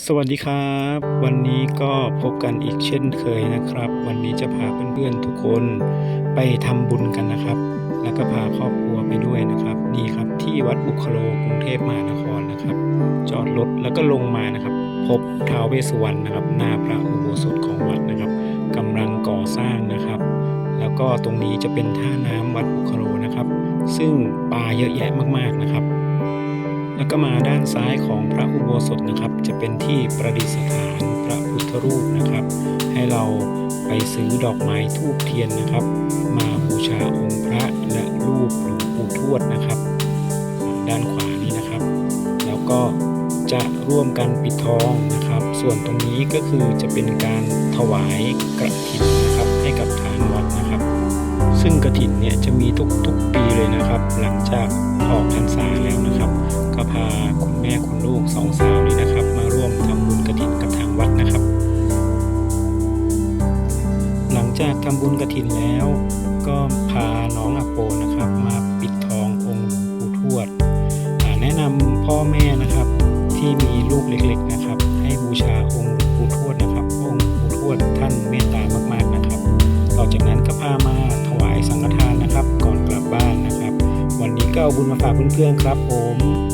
สวัสดีครับ วันนี้ก็พบกันอีกเช่นเคยนะครับ วันนี้จะพาเพื่อนๆทุกคนไปทำบุญกันนะครับ แล้วก็พาครอบครัวไปด้วยนะครับนี่ครับที่วัดบุคโลกรุงเทพมหานครนะครับ จอดรถแล้วก็ลงมานะครับ พบท้าวเวสสุวรรณนะครับ หน้าพระอุโบสถของวัดนะครับกำลังก่อสร้างนะครับ แล้วก็ตรงนี้จะเป็นท่าน้ำวัดบุคโลนะครับ ซึ่งปลาเยอะแยะมากๆนะครับ แล้วก็มาด้านซ้ายของพระอุโบสถนะครับ จะเป็นที่ประดิษฐานพระพุทธรูปนะครับ ให้เราไปซื้อดอกไม้ทูบเทียนนะครับ มาบูชาองค์พระและรูปหลวงปู่ทวดนะครับ ด้านขวานี้นะครับ แล้วก็จะร่วมกันปิดทองนะครับ ส่วนตรงนี้ก็คือจะเป็นการถวายกระถิ่น ถินเนี่ยจะมีทุกๆปีเลยนะครับ หลังจากออกพรรษาแล้วนะครับ ก็พาคุณแม่คุณลูกสองสาวนี้นะครับ มาร่วมทำบุญกระถินกับทางวัดนะครับ หลังจากทำบุญกระถินแล้ว ก็พาน้องอโปนะครับ มาปิดทององค์ปู่ทวดแนะนำพ่อแม่นะครับที่มีลูกเล็ก ๆนะครับ ก็เอาบุญมาฝากเพื่อนๆครับผม